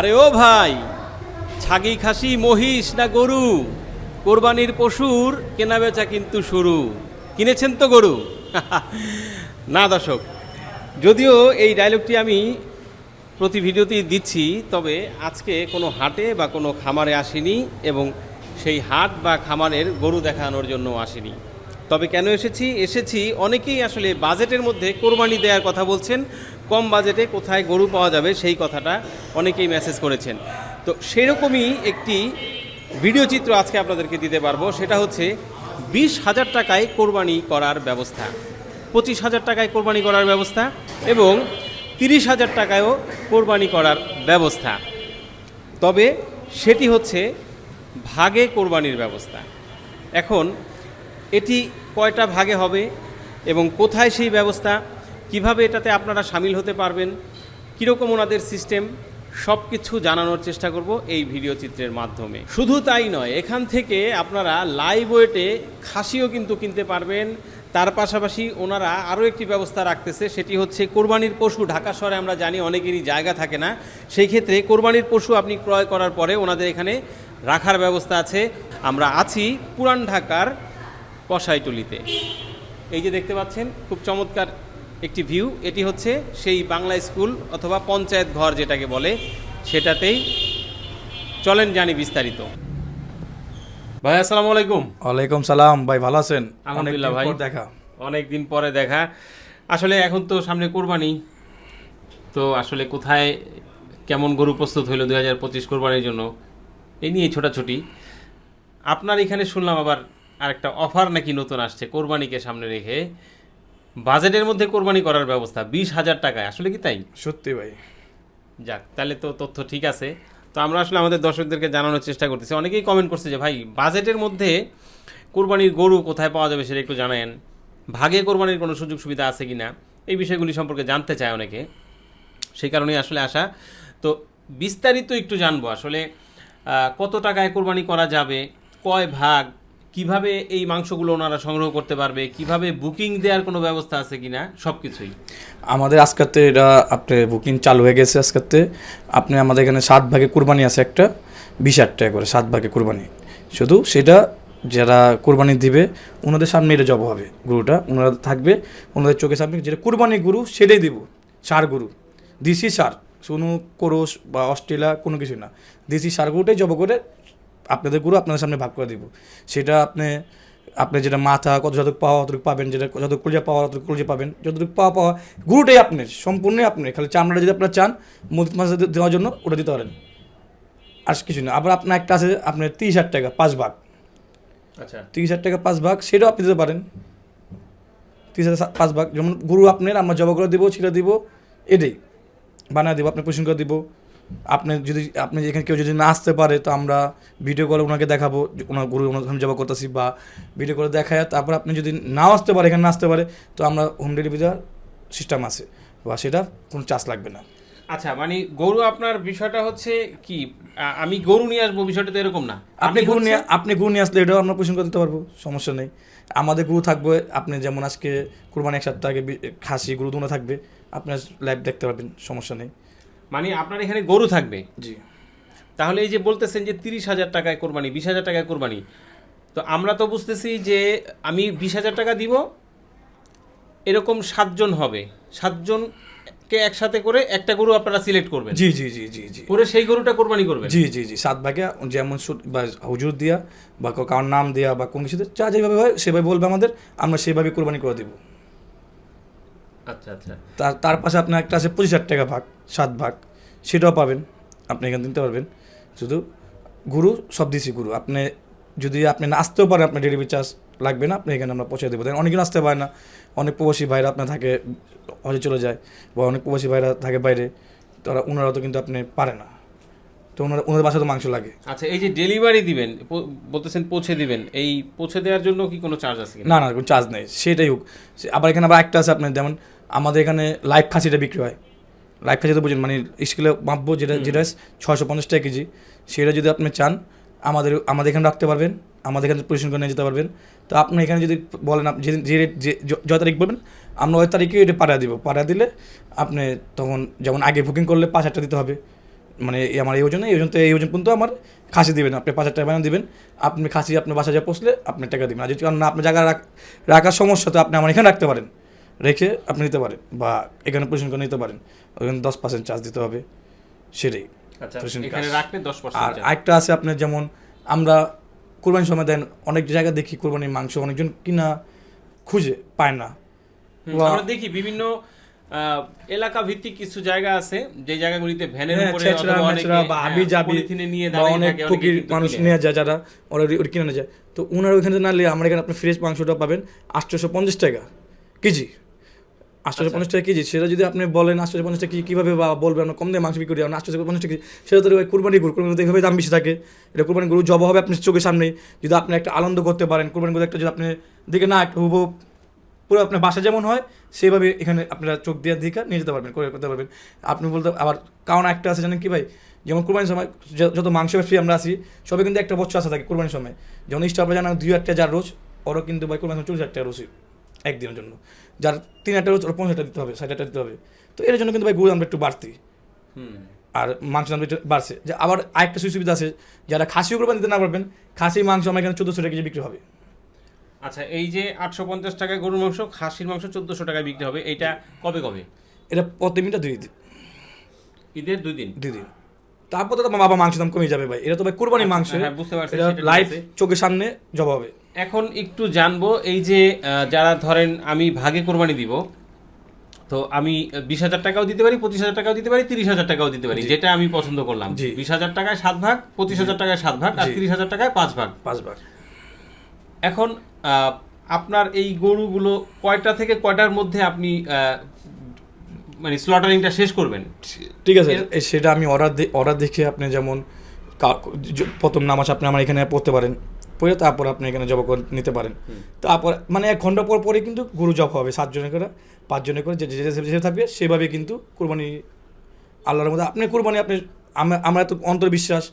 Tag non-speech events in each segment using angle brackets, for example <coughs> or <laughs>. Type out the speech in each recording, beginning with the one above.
আরে ও ভাই, ছাগি খাসি, মহিষ না গরু? কোরবানির পশুর কেনাবেচা কিন্তু শুরু। কিনেছেন তো গরু? <laughs> না দর্শক, যদিও এই ডায়লগটি আমি প্রতি ভিডিওতেই দিচ্ছি, তবে আজকে কোনো হাটে বা কোনো খামারে আসিনি এবং সেই হাট বা খামারের গরু দেখানোর জন্য আসিনি। তবে কেন এসেছি? এসেছি অনেকেই আসলে বাজেটের মধ্যে কোরবানি দেওয়ার কথা বলছেন কম বাজেটে কোথায় গরু পাওয়া যাবে সেই কথাটা অনেকেই মেসেজ করেছেন। তো সেরকমই একটি ভিডিও চিত্র আজকে আপনাদেরকে দিতে পারব। সেটা হচ্ছে বিশ হাজার টাকায় কোরবানি করার ব্যবস্থা। পঁচিশ হাজার টাকায় কোরবানি করার ব্যবস্থা এবং তিরিশ হাজার টাকায়ও কোরবানি করার ব্যবস্থা। তবে সেটি হচ্ছে ভাগে কোরবানির ব্যবস্থা। এখন এটি কয়টা ভাগে হবে এবং কোথায় সেই ব্যবস্থা কীভাবে এটাতে আপনারা সামিল হতে পারবেন, কীরকম ওনাদের সিস্টেম সব কিছু জানানোর চেষ্টা করব এই ভিডিও চিত্রের মাধ্যমে। শুধু তাই নয়, এখান থেকে আপনারা লাইভ ওয়েটে খাসিও কিন্তু কিনতে পারবেন। তার পাশাপাশি ওনারা আরও একটি ব্যবস্থা রাখতেছে, সেটি হচ্ছে কোরবানির পশু ঢাকা শহরে আমরা জানি অনেকেরই জায়গা থাকে না। সেই ক্ষেত্রে কোরবানির পশু আপনি ক্রয় করার পরে ওনাদের এখানে রাখার ব্যবস্থা আছে। আমরা আছি পুরান ঢাকার কষাইটুলিতে এই যে দেখতে পাচ্ছেন, খুব চমৎকার একটি ভিউ এটি হচ্ছে সেই বাংলা স্কুল অথবা পঞ্চায়েত ঘর যেটাকে বলে সেটাতেই চলেন জানি বিস্তারিত। ভাই আসসালামু আলাইকুম। ওয়ালাইকুম সালাম ভাই ভালো আছেন? আলহামদুলিল্লাহ ভাই। দেখা। অনেক দিন পরে দেখা। আসলে এখন তো সামনে কোরবানি। তো আসলে কোথায় কেমন গরু প্রস্তুত হইল দুই হাজার পঁচিশ কোরবানির জন্য এই নিয়ে ছোটাছুটি। আপনার এখানে শুনলাম আবার আরেকটা অফার নাকি নতুন আসছে কোরবানিকে সামনে রেখে। বাজেটের মধ্যে কোরবানি করার ব্যবস্থা বিশ হাজার টাকায়। আসলে কি তাই? সত্যি ভাই। যাক তাহলে তো তথ্য ঠিক আছে। তো আমরা আসলে আমাদের দর্শকদেরকে জানানোর চেষ্টা করতেছি। অনেকেই কমেন্ট করছে যে ভাই বাজেটের মধ্যে কোরবানির গরু কোথায় পাওয়া যাবে সেটা একটু জানায়েন ভাগে কোরবানির কোনো সুযোগ সুবিধা আছে কি না এই বিষয়গুলি সম্পর্কে জানতে চায় অনেকে। সেই কারণেই আসলে আসা তো বিস্তারিত একটু জানব। আসলে কত টাকায় কোরবানি করা যাবে? কয় ভাগ? কীভাবে এই মাংসগুলো ওনারা সংগ্রহ করতে পারবে? কীভাবে বুকিং দেওয়ার কোনো ব্যবস্থা আছে কিনা? সব কিছুই আমাদের আজকাতে এটা আপনার বুকিং চালু হয়ে গেছে আজকাতে। আপনি আমাদের এখানে সাত ভাগে কুরবানি আছে একটা, বিশ হাজার টাকা করে সাত ভাগে কুরবানি। শুধু সেটা যারা কোরবানি দিবে, ওনাদের সামনে এটা জব হবে, গুরুটা। ওনারা থাকবে, ওনাদের চোখের সামনে যেটা কুরবানি গুরু, সেটাই দিব। সার গুরু, দেশি সার। কোনো কোরস বা অস্ট্রেলিয়া কোনো কিছু না। দেশি সার গুরুটাই জব করে আপনাদের গরু আপনাদের সামনে ভাগ করে দিব। সেটা আপনি আপনি যেটা মাথা কত যতটুকু পাওয়া অতটুকু পাবেন যেটা যতটুকু কলজা পাওয়া অতটুকু কলজা পাবেন যতটুকু পাওয়া পাওয়া গরুটাই আপনার সম্পূর্ণই আপনার। খালি চামড়াটা যদি আপনার চান মদিত মাছ দেওয়ার জন্য ওটা দিতে পারেন। আর কিছু না। আবার আপনার একটা আছে আপনার তিরিশ হাজার টাকা পাঁচ ভাগ। আচ্ছা। তিরিশ হাজার টাকা পাঁচ ভাগ সেটাও আপনি দিতে পারেন। তিরিশ হাজার পাঁচ ভাগ যেমন গুরু আপনার আমরা জবা করে দিব সেটা দিব এটাই। বানিয়ে দেবো আপনি পোষণ করে দিব। আপনি যদি আপনি যেখানে কেউ যদি না আসতে পারে তো আমরা ভিডিও কলে ওনাকে দেখাবো ওনার গরু ওনার জবা করতেছি বা ভিডিও কলে দেখায় তারপর আপনি যদি নাও আসতে পারে এখানে না আসতে পারে তো আমরা হোম ডেলিভারি দেওয়ার সিস্টেম আছে। বা সেটা কোনো চার্জ লাগবে না। আচ্ছা মানে গরু আপনার বিষয়টা হচ্ছে কি? আমি গরু নিয়ে আসব বিষয়টা তো এরকম না। আপনি গরু নিয়ে আপনি গরু নিয়ে আসলে এটাও আমরা পোষণ করে দিতে পারব সমস্যা নেই। আমাদের গরু থাকবে আপনি যেমন আজকে কুরবানি এক সপ্তাহ আগে খাসি গরু দুটো থাকবে আপনার লাইভ দেখতে পারবেন সমস্যা নেই। মানে আপনার এখানে গরু থাকবে। জি। তাহলে এই যে বলতেছেন যে তিরিশ হাজার টাকায় কোরবানি বিশ হাজার টাকায় কোরবানি। তো আমরা তো বুঝতেছি যে আমি বিশ হাজার টাকা দিব এরকম সাতজন হবে। সাতজনকে একসাথে করে একটা গরু আপনারা সিলেক্ট করবেন। জি জি জি জি জি। করে সেই গরুটা কোরবানি করবেন। জি জি জি সাত ভাগে যেমন বা হুজুর দিয়া বা কারো- কারোর নাম দেওয়া বা কোনো কিছুতে যা যেভাবে হয় সেভাবে বলবে আমাদের আমরা সেভাবে কোরবানি করে দেবো। আচ্ছা আচ্ছা। তার তার পাশে আপনার একটা আছে পঁচিশ হাজার টাকা ভাগ সাত ভাগ। সেটাও পাবেন আপনি এখানে দিতে পারবেন। শুধু গুরু সব দিছি গুরু। আপনি যদি আপনি না আসতেও পারেন আপনার ডেলিভারি চার্জ লাগবে না আপনি এখানে আমরা পৌঁছে দেবো। দেখেন অনেকে আসতে পারে না অনেক প্রবাসী ভাইরা আপনার থাকে হজে চলে যায় বা অনেক প্রবাসী ভাইরা থাকে বাইরে তারা ওনারা তো কিন্তু আপনি পারে না। তো ওনারা ওনাদের বাসায় তো মাংস লাগে। আচ্ছা এই যে ডেলিভারি দিবেন বলতেছেন পৌঁছে দিবেন এই পৌঁছে দেওয়ার জন্য কি কোনো চার্জ আছে না না কোনো চার্জ নেই সেটাই হোক। সে- আবার এখানে আবার একটা আছে আপনার যেমন আমাদের এখানে লাইভ খাসিটা বিক্রি হয়। লাইভ খাসি তো বুঝেন মানে স্কেলে মাপবো যেটা যেটা ছয়শো পঞ্চাশ টাকা কেজি। সেটা যদি আপনি চান আমাদের আমাদের এখানে রাখতে পারবেন আমাদের এখানে পরিশোধন করে নিয়ে যেতে পারবেন। তো আপনি এখানে যদি বলেন আপনি যেদিন যে রেট যে য- যত তারিখ বলবেন আমরা ওই তারিখে এটা পাঠা দিব। পাঠা দিলে আপনি তখন যেমন আগে বুকিং করলে পাঁচ হাজার দিতে হবে। মানে এই আমার এই ওজনে এই ওজন তো এই ওজন পর্যন্ত আমার খাসি দিবেন। আপনি পাঁচ হাজার টাকা বানিয়ে দিবেন আপনি খাসি আপনার বাসা যা পৌঁছলে আপনি টাকা দিবেন। আর যদি কারণ না আপনার জায়গা রাখ- রাখার সমস্যা তো আপনি আমার এখানে রাখতে পারেন। রেখে আপনি নিতে পারেন বা এখানে পজিশন করে নিতে পারেন। ওখানে দশ পার্সেন্ট চার্জ দিতে হবে। সেটাই। আচ্ছা আর আরেকটা আছে আপনার যেমন আমরা কোরবানির সময় দেন অনেক জায়গায় দেখি কোরবানির মাংস অনেকজন কিনা খুঁজে পায় না। আমরা দেখি বিভিন্ন এলাকা ভিত্তিক কিছু জায়গা আছে যে জায়গাগুলিতে ভ্যানের হ্যাঁ, উপরে বা হ্যাঁ, হাবি জাবি নিয়ে অনেক ফকির মানুষ নিয়ে যায় যারা ওরা কিনে নিয়ে যায়। তো ওনারা ওইখানে না নিলে আমার এখানে আপনি ফ্রেশ মাংসটা পাবেন আটশোশো পঞ্চাশ টাকা কেজি। আচ্ছা। পঞ্চাশ টাকা কেজি সেটা যদি আপনি বলেন আটশোশো পঞ্চাশ টাকা কেজি কীভাবে বা বলবেন আমরা কম দিয়ে মাংস বিক্রি করি আটশোশো পঞ্চাশ টাকা কেজি সেটা তো কুরবানি গরু কুরবানি এইভাবে দাম বেশি থাকে। এটা কুরবানি গরু জব হবে আপনার চোখের সামনে। যদি আপনি একটা আনন্দ করতে পারেন কুরবানি গরু একটা যদি আপনি দিকে না একটা হুবহু পুরো আপনার বাসা যেমন হয় সেভাবে এখানে আপনারা চোখ দিয়ে দিকে নিয়ে যেতে পারবেন করে করতে পারবেন। আপনি বলতে আবার কারণ একটা আছে জানেন কি ভাই? যেমন কুরবানির সময় যত মাংস ব্যবসায়ী আমরা আছি সবাই কিন্তু একটা বছর আসা থাকে কুরবানির সময়। যেমন স্টাফরা জানা দুই হাজার টাকা যার রোজ ওরা কিন্তু ভাই কুরবানির সময় চল্লিশ হাজার টাকা রোজ একদিনের জন্য। যার তিন হাজার টাকা পঞ্চাশ হাজার দিতে হবে ষাট হাজার দিতে হবে। তো এর জন্য কিন্তু ভাই গুড় দামটা একটু বাড়তি। আর মাংস দাম বাড়ছে। যে আবার আরেকটা সুবিধা আছে যারা খাসি কুরবানি দিতে না পারবেন খাসি মাংস আমার এখানে চোদ্দোশো টাকা কেজি বিক্রি হবে। আচ্ছা এই যে আটশো পঞ্চাশ টাকায় গরুর মাংস খাসির মাংস চোদ্দশো টাকায় বিক্রি হবে এটা কবে কবে? এটা প্রতি মিনিটে দুই দিন। ঈদের দুই দিন? দুই দিন। তারপর তো বাবা মাংস দাম কমে যাবে ভাই। এটা তো ভাই কুরবানি মাংস। হ্যাঁ, বুঝতে পারছি, এটা লাইভ চোখের সামনে জবা হবে। এখন একটু জানব এই যে যারা ধরেন আমি ভাগে কোরবানি দিব তো আমি বিশ হাজার টাকাও দিতে পারি পঁচিশ হাজার টাকাও দিতে পারি তিরিশ হাজার টাকাও দিতে পারি যেটা আমি পছন্দ করলাম। বিশ হাজার টাকায় সাত ভাগ পঁচিশ হাজার টাকায় সাত ভাগ আর তিরিশ হাজার টাকায় পাঁচ ভাগ। পাঁচ ভাগ। এখন আপনার এই গরুগুলো কয়টা থেকে কয়টার মধ্যে আপনি মানে স্লটারিংটা শেষ করবেন? ঠিক আছে সেটা আমি অর্ডার অর্ডার দেখে আপনি যেমন প্রথম নামাজ আপনি আমার এখানে পড়তে পারেন। পড়ে তারপর আপনি এখানে জব করে নিতে পারেন। তারপর মানে এক ঘণ্টা পর পরে কিন্তু গরু জব হবে সাতজনে করে পাঁচজনে করে যে যে থাকবে সেভাবে কিন্তু কোরবানি আল্লাহর মধ্যে আপনি কোরবানি আপনি আমরা- আমরা এত অন্তর্বিশ্বাস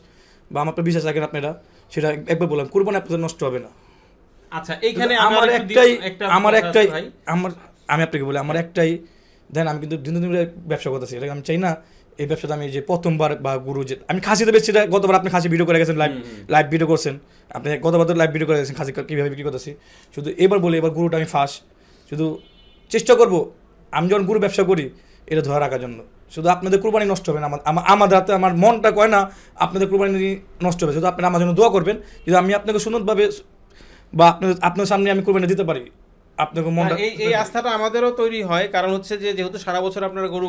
বা আমার তো বিশ্বাস রাখেন আপনারা সেটা একবার বললাম কোরবানি আপনাদের নষ্ট হবে না। আচ্ছা এইখানে আমার একটাই আমার একটাই আমার আমি আপনাকে বলি আমার একটাই দেন আমি কিন্তু দিন দিন ব্যবসা করতেছি এটা আমি চাই না এই ব্যবসাটা আমি যে প্রথমবার বা গুরু যে আমি খাসিতে বেশি গতবার আপনি খাসি ভিডিও করে গেছেন লাইভ লাইভ ভিডিও করছেন। আপনি গতবার তো লাইভ ভিডিও করে গেছেন খাসি কীভাবে বিক্রি করতেছি। শুধু এবার বলি এবার গুরুটা আমি ফার্স্ট শুধু চেষ্টা করব আমি যখন গুরু ব্যবসা করি এটা ধরে রাখার জন্য। শুধু আপনাদের কুরবানি নষ্ট হবে না আমার হাতে আমার মনটা কয় না আপনাদের কুরবানি নষ্ট হবে। শুধু আপনারা আমার জন্য দোয়া করবেন যদি আমি আপনাকে সুন্দরভাবে বা আপনাদের আপনার সামনে আমি কুরবানি দিতে পারি। আপনাকে মনটা এই এই আস্থাটা আমাদেরও তৈরি হয় কারণ হচ্ছে যে যেহেতু সারা বছর আপনারা গরু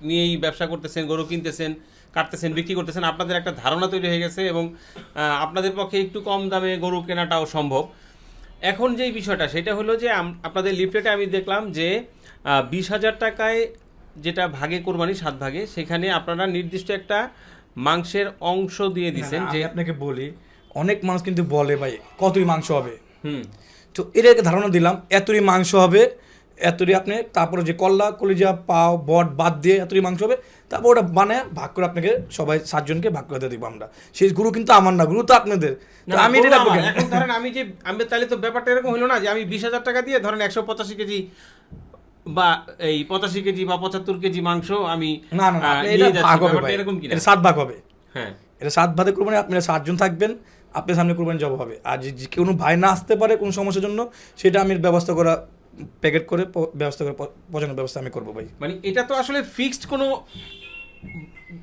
নিয়েই ব্যবসা করতেছেন গরু কিনতেছেন কাটতেছেন বিক্রি করতেছেন আপনাদের একটা ধারণা তৈরি হয়ে গেছে এবং আপনাদের পক্ষে একটু কম দামে গরু কেনাটাও সম্ভব। এখন যেই বিষয়টা সেটা হলো যে আপনাদের লিফলেটে আমি দেখলাম যে বিশ হাজার টাকায় যেটা ভাগে কোরবানি সাত ভাগে সেখানে আপনারা নির্দিষ্ট একটা মাংসের অংশ দিয়ে দিচ্ছেন যে আপনাকে বলি অনেক মানুষ কিন্তু বলে ভাই কতই মাংস হবে? হুম। তো এর একটা ধারণা দিলাম এতই মাংস হবে এতই আপনি তারপরে যে কল্লা কলিজা পাও বট বাদ দিয়ে এতটি মাংস হবে তারপর ওটা বানায় ভাগ করে আপনাকে সবাই সাতজনকে ভাগ করে দিয়ে দিব আমরা। সেই গুরু কিন্তু আমার না গুরু তো আপনাদের। আমি এটা রাখব এখন ধরেন আমি যে আমি তাহলে তো ব্যাপারটা এরকম হলো না যে আমি বিশ হাজার টাকা দিয়ে ধরেন একশো পঁচাশি কেজি বা এই পঁচাশি কেজি বা পঁচাত্তর কেজি মাংস আমি না না এটা ভাগ হবে এরকম এটা সাত ভাগ হবে। হ্যাঁ। এটা সাত ভাগে কুরবানি আপনারা সাতজন থাকবেন আপনার সামনে কুরবানি জব হবে। আর যে কোনো ভাই না আসতে পারে কোনো সমস্যার জন্য সেটা আমি ব্যবস্থা করা প্যাকেট করে ব্যবস্থা করে প- পৌঁছানোর ব্যবস্থা আমি করব ভাই। মানে এটা তো আসলে ফিক্সড কোনো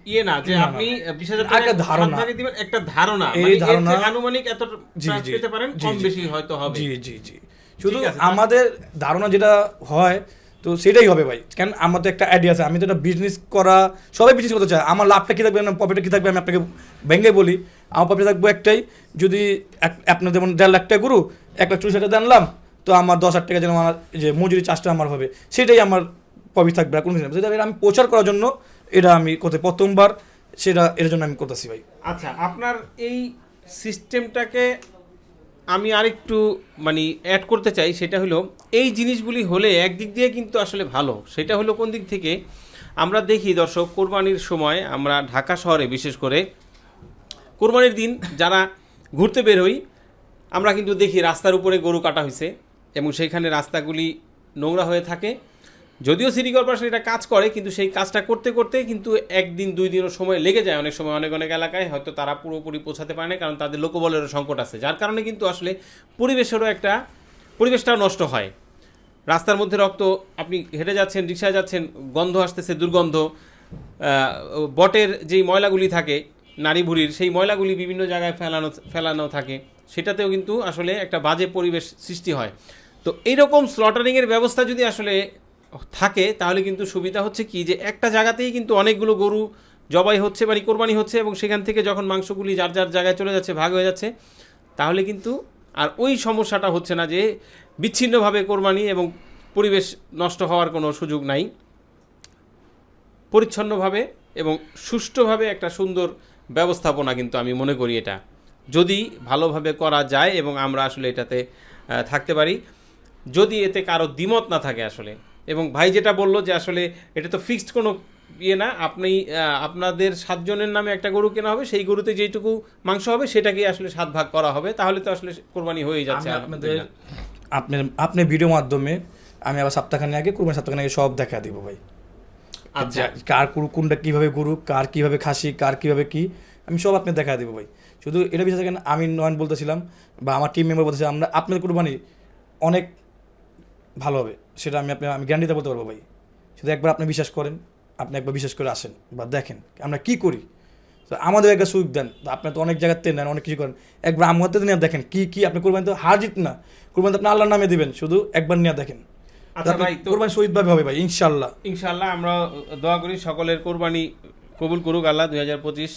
ইয়ে না যে। আপনি বিশ হাজার একটা টাকা ধারণা। দিবেন একটা ধারণা। এই মানে ধারণা- আনুমানিক এত জি, জি, পেতে পারেন কম বেশি হয়তো হবে। জি জি জি। শুধু আমাদের ধারণা যেটা হয় তো সেটাই হবে ভাই। কেন আমার তো একটা আইডিয়া আছে আমি তো একটা বিজনেস করা সবাই বিজনেস করতে চায়। আমার লাভটা কী থাকবে না প্রফিটটা কী থাকবে আমি আপনাকে ভেঙে বলি। আমার প্রফিট থাকবে একটাই যদি আপনার যেমন দেড় লাখ টাকা গুরু এক লাখ চল্লিশ হাজার টাকা আনলাম তো আমার দশ হাজার টাকা যেন আমার যে মজুরি চার্জটা আমার হবে, সেটাই আমার প্রফিট থাকবে আর কোনো কিছু সেটা আমি প্রচার করার জন্য এটা আমি করতে প্রথমবার সেটা এর জন্য আমি করতেছি ভাই। আচ্ছা আপনার এই সিস্টেমটাকে আমি আরেকটু মানে অ্যাড করতে চাই, সেটা হলো এই জিনিসগুলি হলে একদিক দিয়ে কিন্তু আসলে ভালো। সেটা হলো কোন দিক থেকে? আমরা দেখি দর্শক, কোরবানির সময় আমরা ঢাকা শহরে বিশেষ করে কোরবানির দিন যারা ঘুরতে বের হই আমরা কিন্তু দেখি রাস্তার উপরে গরু কাটা হয়েছে এবং সেইখানে রাস্তাগুলি নোংরা হয়ে থাকে। যদিও সিটি কর্পোরেশন এটা কাজ করে, কিন্তু সেই কাজটা করতে করতে কিন্তু একদিন, দুই দিনও সময় লেগে যায়। অনেক সময় অনেক অনেক এলাকায় হয়তো তারা পুরোপুরি পৌঁছাতে পারে না, কারণ তাদের লোকবলেরও সংকট আছে। যার কারণে কিন্তু আসলে পরিবেশেরও একটা, পরিবেশটাও নষ্ট হয়। রাস্তার মধ্যে রক্ত, আপনি হেঁটে যাচ্ছেন, রিক্সায় যাচ্ছেন, গন্ধ আসতেছে, দুর্গন্ধ বটের যেই ময়লাগুলি থাকে নারী ভুড়ির, সেই ময়লাগুলি বিভিন্ন জায়গায় ফেলানো ফেলানো থাকে। সেটাতেও কিন্তু আসলে একটা বাজে পরিবেশ সৃষ্টি হয়। তো এইরকম স্লটারিংয়ের ব্যবস্থা যদি আসলে থাকে, তাহলে কিন্তু সুবিধা হচ্ছে কি? যে একটা জায়গাতেই কিন্তু অনেকগুলো গরু জবাই হচ্ছে মানে কোরবানি হচ্ছে এবং সেখান থেকে যখন মাংসগুলি যার যার জায়গায় চলে যাচ্ছে, ভাগ হয়ে যাচ্ছে, তাহলে কিন্তু আর ওই সমস্যাটা হচ্ছে না যে বিচ্ছিন্নভাবে কোরবানি এবং পরিবেশ নষ্ট হওয়ার কোনো সুযোগ নাই। পরিচ্ছন্নভাবে এবং সুষ্ঠুভাবে একটা সুন্দর ব্যবস্থাপনা কিন্তু আমি মনে করি এটা। যদি ভালোভাবে করা যায় এবং আমরা আসলে এটাতে থাকতে পারি। যদি এতে কারও দ্বিমত না থাকে আসলে। এবং ভাই যেটা বলল যে আসলে এটা তো ফিক্সড কোনো ইয়ে না আপনি আপনাদের সাতজনের নামে একটা গরু কেনা হবে সেই গরুতে যেইটুকু মাংস হবে সেটাকেই আসলে সাত ভাগ করা হবে তাহলে তো আসলে কোরবানি হয়ে যাচ্ছে আপনাদের। আপনার আপনি ভিডিও মাধ্যমে আমি আবার সপ্তাহখানে আগে কুরবানি সপ্তাহখানি আগে সব দেখা দিব ভাই। আচ্ছা। কার কুরু কোনটা কীভাবে গরু কার কীভাবে খাসি কার কীভাবে কী আমি সব আপনি দেখা দেবো ভাই। শুধু এটা বিষয় থাকেন আমি নয়ন বলতেছিলাম বা আমার টিম মেম্বার বলতেছিলাম আমরা আপনাদের কুরবানি অনেক ভালো হবে। সেটা আমি আপনি আমি গ্যারান্টিতে বলতে পারব ভাই। শুধু একবার আপনি বিশ্বাস করেন আপনি একবার বিশ্বাস করে আসেন বা দেখেন আমরা কি করি। তো আমাদের একটা সুযোগ দেন। তো আপনি তো অনেক জায়গাতে নেন অনেক কিছু করেন। একবার আমাদের নিয়ে দেখেন কি কি আপনি কোরবানি তো হার জিত না। কোরবানি তো আপনি আল্লাহর নামে দিবেন শুধু একবার নিয়ে দেখেন। আচ্ছা ভাই কোরবানি শহীদভাবে হবে ভাই ইনশাল্লাহ ইনশাআল্লাহ আমরা দোয়া করি সকলের কোরবানি কবুল করুক আল্লাহ দুই হাজার পঁচিশ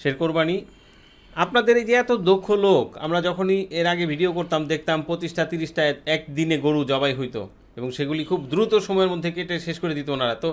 সের কোরবানি। আপনাদের এই যে এত দক্ষ লোক আমরা যখনই এর আগে ভিডিও করতাম দেখতাম পঁচিশটা তিরিশটা একদিনে গরু জবাই হইতো এবং সেগুলি খুব দ্রুত সময়ের মধ্যে কেটে শেষ করে দিত ওনারা। তো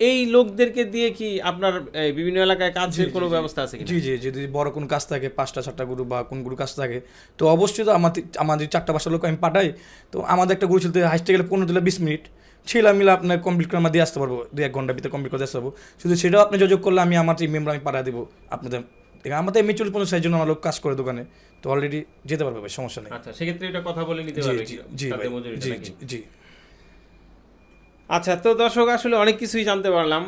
এই লোকদেরকে দিয়ে কি আপনার বিভিন্ন এলাকায় কাজের কোনো ব্যবস্থা আছে জি জি যদি বড় কোন কাজ থাকে পাঁচটা চারটা গরু বা কোন গরু কাজ থাকে তো অবশ্যই তো আমাদের আমাদের চারটা পাঁচটা লোক আমি পাঠাই। তো আমাদের একটা গরু ছিলতে হাসতে গেলে পনেরো দিলে বিশ মিনিট। ছিলাম মিলে আপনার কমপ্লিট করে আমরা দিয়ে আসতে পারব দু এক ঘণ্টার ভিতরে কমপ্লিট করে আসতে পারব। শুধু সেটাও আপনি যোগাযোগ করলে আমি আমার টিম মেম্বার আমি পাঠিয়ে দেবো আপনাদের এখানে আমাদের মিউচুয়াল পঞ্চাশ সেই জন্য আমার লোক কাজ করে দোকানে। তো অলরেডি যেতে পারবে ভাই সমস্যা নেই। আচ্ছা সেক্ষেত্রে এটা কথা বলে নিতে পারবে জি জি জি, জি আচ্ছা তো দর্শক আসলে অনেক কিছুই জানতে পারলাম।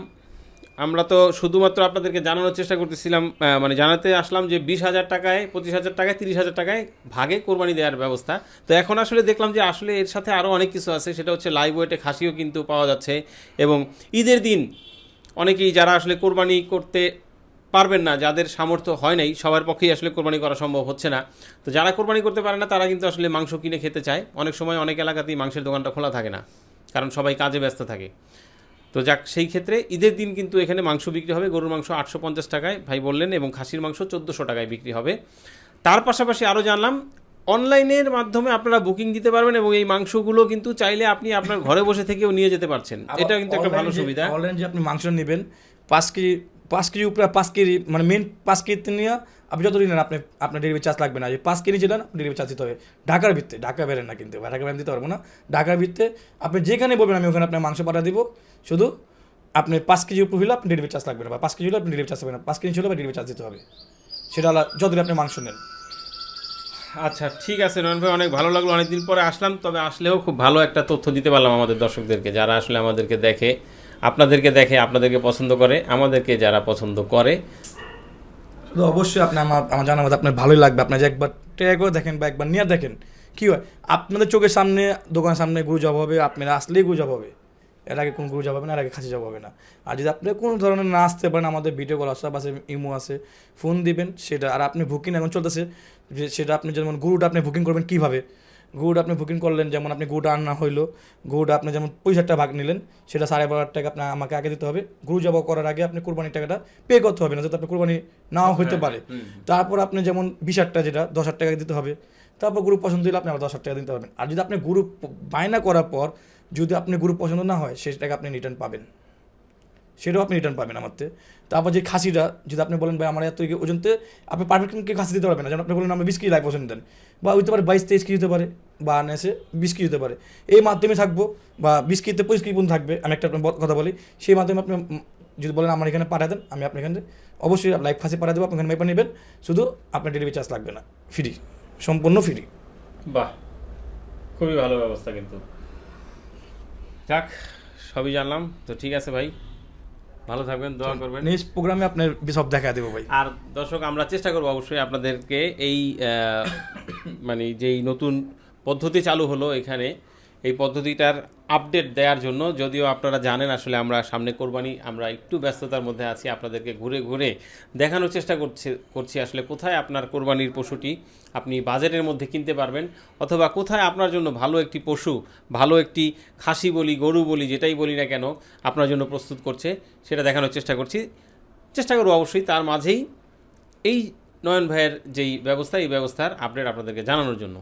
আমরা তো শুধুমাত্র আপনাদেরকে জানানোর চেষ্টা করতেছিলাম মানে জানাতে আসলাম যে বিশ হাজার টাকায় পঁচিশ হাজার টাকায় তিরিশ হাজার টাকায় ভাগে কোরবানি দেওয়ার ব্যবস্থা। তো এখন আসলে দেখলাম যে আসলে এর সাথে আরও অনেক কিছু আছে সেটা হচ্ছে লাইভ ওয়েটে খাসিও কিন্তু পাওয়া যাচ্ছে। এবং ঈদের দিন অনেকেই যারা আসলে কোরবানি করতে পারবেন না যাদের সামর্থ্য হয় নাই সবার পক্ষেই আসলে কোরবানি করা সম্ভব হচ্ছে না। তো যারা কোরবানি করতে পারে না তারা কিন্তু আসলে মাংস কিনে খেতে চায়। অনেক সময় অনেক এলাকাতেই মাংসের দোকানটা খোলা থাকে না কারণ সবাই কাজে ব্যস্ত থাকে। তো যাক সেই ক্ষেত্রে ঈদের দিন কিন্তু এখানে মাংস বিক্রি হবে গরুর মাংস আটশো পঞ্চাশ টাকায় ভাই বললেন এবং খাসির মাংস চোদ্দোশো টাকায় বিক্রি হবে। তার পাশাপাশি আরও জানলাম অনলাইনের মাধ্যমে আপনারা বুকিং দিতে পারবেন এবং এই মাংসগুলো কিন্তু চাইলে আপনি আপনার ঘরে বসে থেকেও নিয়ে যেতে পারছেন। এটা কিন্তু একটা ভালো সুবিধা। অনলাইন যে আপনি মাংস নেবেন পাঁচ কেজি পাঁচ কেজি উপরে পাঁচ কেজি মানে মেন পাঁচ কেজি নিয়ে আপনি যত নেন, আপনি, আপনার ডেলিভারি চার্জ লাগবে না। যে পাঁচ কেজি ছিলেন ডেলিভারি চার্জ দিতে হবে। ঢাকার ভিত্তে ঢাকা বেরেন না কিন্তু ঢাকা বেরেন দিতে পারব না। ঢাকার ভিত্তে আপনি যেখানে বলবেন, আমি ওখানে আপনার মাংস পাঠা দিব। শুধু আপনি পাঁচ কেজি উপর হলে আপনি ডেলিভারি চার্জ লাগবে না বা পাঁচ কেজি হলে আপনি ডেলিভারি চার্জ লাগবে না। পাঁচ কেজি হলে ডেলিভারি চার্জ দিতে হবে। সেটা যতদিন আপনি মাংস নেন। আচ্ছা ঠিক আছে, নয়ন ভাই, অনেক ভালো লাগল। অনেকদিন পরে আসলাম, তবে আসলেও খুব ভালো একটা তথ্য দিতে পারলাম আমাদের দর্শকদেরকে, যারা আসলে আমাদেরকে দেখে আপনাদেরকে দেখে, আপনাদেরকে পছন্দ করে, আমাদেরকে যারা পছন্দ করে। তো অবশ্যই আপনি আমার আমার জানা মতো আপনার ভালোই লাগবে। আপনার যে একবার ট্রাই করে দেখেন বা একবার নিয়ে দেখেন, কী হয়? আপনাদের চোখের সামনে, দোকানের সামনে গুরু জব হবে, আপনারা আসলেই গুরু জব হবে। এর আগে কোনো গুরু জব হবে না, এর আগে খাসি জব হবে না। আর যদি আপনি কোনো ধরনের না আসতে পারেন, আমাদের ভিডিও কল হোয়াটসঅ্যাপ আছে ইমো আছে ফোন দিবেন, সেটা, আর আপনি বুকিং এখন চলতেছে সেটা আপনি যেমন, গুরুটা আপনি বুকিং করবেন কীভাবে? গুড় আপনি বুকিং করলেন যেমন আপনি গুড় আনা হইল গুড় আপনি যেমন টাকা ভাগ নিলেন সেটা সাড়ে বারো হাজার টাকা আপনার আমাকে আগে দিতে হবে। গুরু জবা করার আগে আপনি কোরবানির টাকাটা পে করতে হবে না যাতে আপনি কোরবানি নাও হইতে পারে। তারপর আপনি যেমন বিশ হাজার টাকা যেটা দশ হাজার টাকা দিতে হবে তারপর গ্রুপ পছন্দ হলে আপনি আবার দশ হাজার টাকা দিতে পারবেন। আর যদি আপনি গ্রুপ বায়না করার পর যদি আপনি গ্রুপ পছন্দ না হয় সেই টাকা আপনি রিটার্ন পাবেন। সেটাও আপনি রিটার্ন পাবেন আমার থেকে। তারপর যে খাসিটা, যদি আপনি বলেন, ভাই, আমার এত ওজনতে আপনি পারফেক্টকে খাসি দিতে পারবেন না। যেমন আপনি বলেন, আমি বিশ কেজি লাগবে ওজন দেন। বা হইতে পারে বাইশ, তেইশ কেজি হতে পারে, বা নেসে বিশ কেজি হতে পারে। এই মাধ্যমে থাকব, বা বিশ কেজিতে পঁচিশ কেজি পর্যন্ত থাকবে। আমি একটা আপনার কথা বলি, সেই মাধ্যমে আপনি যদি বলেন, আমার এখানে পাঠিয়ে দেন, আমি আপনার এখানে অবশ্যই লাইভ খাসি পাঠা দেবো আপনি এখানে মেপে নেবেন। শুধু আপনার ডেলিভারি চার্জ লাগবে না ফ্রি সম্পূর্ণ ফ্রি বাহ, খুবই ভালো ব্যবস্থা কিন্তু। যাক, সবই জানলাম। তো ঠিক আছে ভাই ভালো থাকবেন দোয়া করবেন। নেক্সট প্রোগ্রামে আপনার বিশব দেখা দেবো ভাই। আর দর্শক আমরা চেষ্টা করব অবশ্যই আপনাদেরকে এই <coughs> মানে যেই নতুন পদ্ধতি চালু হলো এখানে এই পদ্ধতিটার আপডেট দেওয়ার জন্য যদিও আপনারা জানেন আসলে আমরা সামনে কোরবানি, আমরা একটু ব্যস্ততার মধ্যে আছি, আপনাদেরকে ঘুরে ঘুরে দেখানোর চেষ্টা করছি করছি আসলে কোথায় আপনার কোরবানির পশুটি, আপনি বাজেটের মধ্যে কিনতে পারবেন অথবা কোথায় আপনার জন্য ভালো একটি পশু, ভালো একটি খাসি বলি, গরু বলি, যেটাই বলি না কেন, আপনার জন্য প্রস্তুত করছে, সেটা দেখানোর চেষ্টা করছি। চেষ্টা করব অবশ্যই, তার মাঝেই এই নয়ন ভাইয়ের যেই ব্যবস্থা, এই ব্যবস্থার আপডেট আপনাদেরকে জানানোর জন্য।